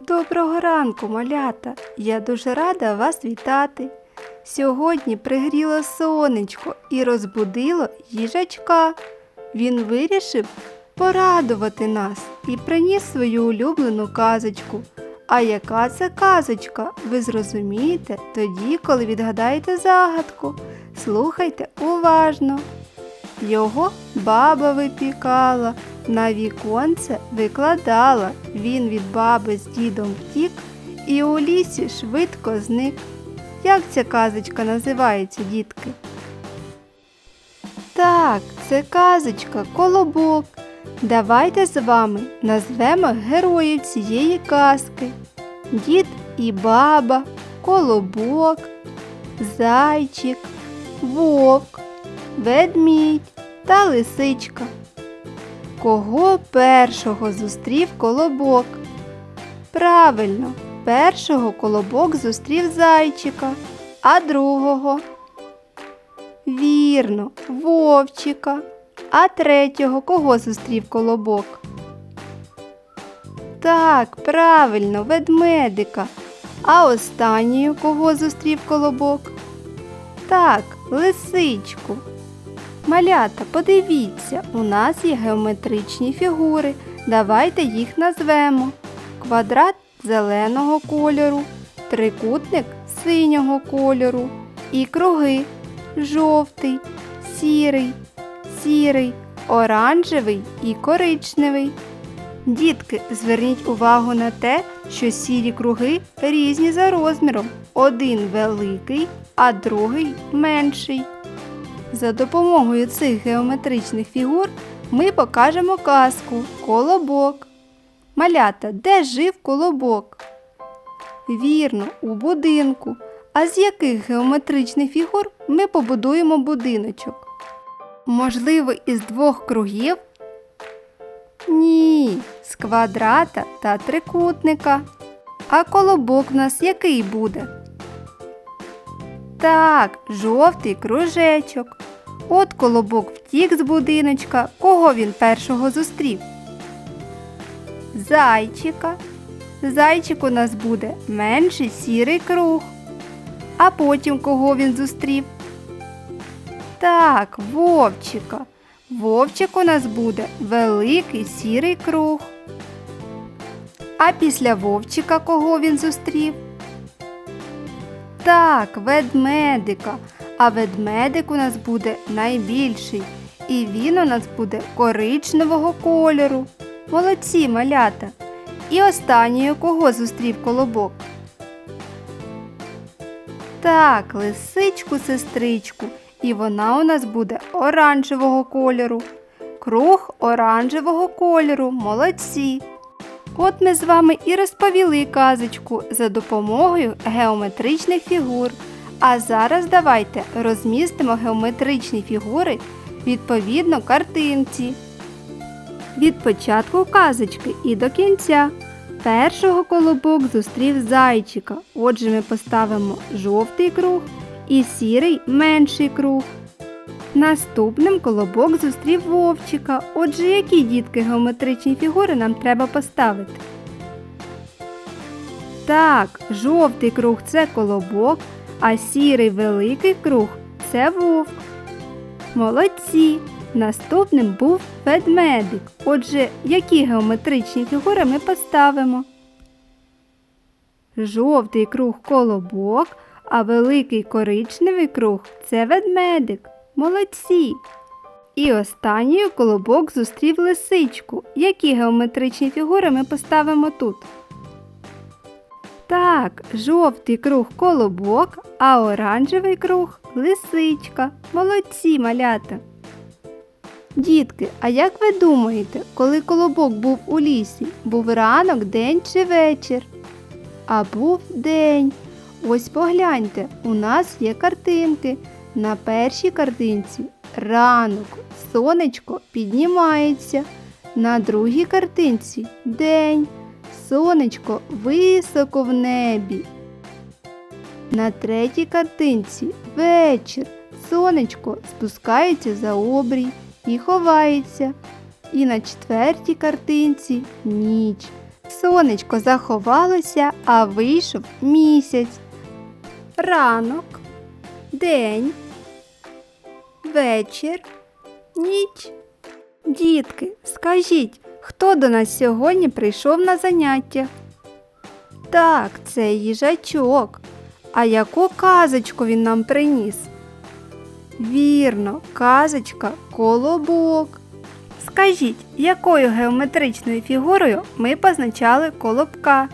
Доброго ранку, малята! Я дуже рада вас вітати. Сьогодні пригріло сонечко і розбудило їжачка. Він вирішив порадувати нас і приніс свою улюблену казочку. А яка це казочка? Ви зрозумієте тоді, коли відгадаєте загадку. Слухайте уважно. Його баба випікала, на віконце викладала. Він від баби з дідом втік і у лісі швидко зник. Як ця казочка називається, дітки? Так, це казочка Колобок. Давайте з вами назвемо героїв цієї казки. Дід і баба, колобок, зайчик, вовк, ведмідь та лисичка. Кого першого зустрів колобок? Правильно, першого колобок зустрів зайчика, а другого. Вірно, вовчика. А третього кого зустрів колобок? Так, правильно, ведмедика. А останньою кого зустрів колобок? Так, лисичку. Малята, подивіться, у нас є геометричні фігури. Давайте їх назвемо. Квадрат зеленого кольору, трикутник синього кольору і круги жовтий, сірий, сірий, оранжевий і коричневий. Дітки, зверніть увагу на те, що сірі круги різні за розміром. Один великий, а другий менший. За допомогою цих геометричних фігур ми покажемо казку Колобок. Малята, де жив колобок? Вірно, у будинку. А з яких геометричних фігур ми побудуємо будиночок? Можливо, із двох кругів? Ні, з квадрата та трикутника. А колобок в нас який буде? Так, жовтий кружечок. От колобок втік з будиночка. Кого він першого зустрів? Зайчика. Зайчик у нас буде менший сірий круг. А потім кого він зустрів? Так, вовчика. Вовчик у нас буде великий сірий круг. А після вовчика кого він зустрів? Так, ведмедика. А ведмедик у нас буде найбільший. І він у нас буде коричневого кольору. Молодці малята. І останньою кого зустрів колобок? Так, лисичку сестричку. І вона у нас буде оранжевого кольору. Круг оранжевого кольору. Молодці. От ми з вами і розповіли казочку за допомогою геометричних фігур. А зараз давайте розмістимо геометричні фігури відповідно картинці. Від початку казочки і до кінця. Першого колобок зустрів зайчика. Отже, ми поставимо жовтий круг і сірий менший круг. Наступним колобок зустрів вовчика. Отже, які дітки геометричні фігури нам треба поставити? Так, жовтий круг це колобок, а сірий великий круг це вовк. Молодці! Наступним був ведмедик. Отже, які геометричні фігури ми поставимо? Жовтий круг колобок, а великий коричневий круг це ведмедик. Молодці! І останньою колобок зустрів лисичку. Які геометричні фігури ми поставимо тут? Так, жовтий круг колобок, а оранжевий круг лисичка. Молодці малята. Дітки, а як ви думаєте, коли колобок був у лісі, був ранок, день чи вечір? А був день. Ось погляньте, у нас є картинки. На першій картинці ранок, сонечко піднімається. На другій картинці день, сонечко високо в небі. На третій картинці вечір. Сонечко спускається за обрій і ховається. І на четвертій картинці ніч. Сонечко заховалося, а вийшов місяць. Ранок, день, вечір, ніч. Дітки, скажіть, хто до нас сьогодні прийшов на заняття? Так, це їжачок. А яку казочку він нам приніс? Вірно, казочка колобок. Скажіть, якою геометричною фігурою ми позначали колобка?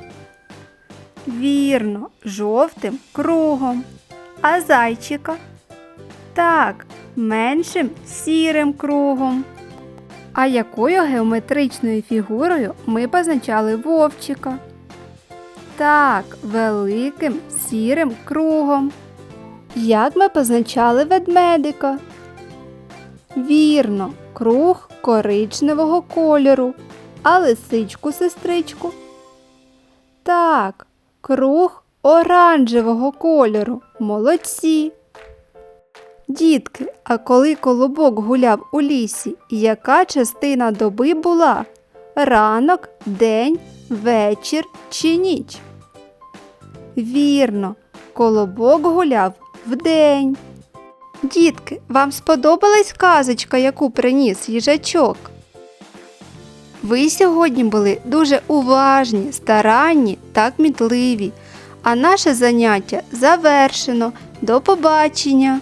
Вірно, жовтим кругом. А зайчика? Так, меншим сірим кругом. А якою геометричною фігурою ми позначали вовчика? Так, великим сірим кругом. Як ми позначали ведмедика? Вірно, круг коричневого кольору, а лисичку сестричку. Так, круг оранжевого кольору. Молодці. Дітки, а коли колобок гуляв у лісі, яка частина доби була? Ранок, день, вечір чи ніч? Вірно, колобок гуляв вдень. Дітки, вам сподобалась казочка, яку приніс їжачок? Ви сьогодні були дуже уважні, старанні та кмітливі, а наше заняття завершено. До побачення!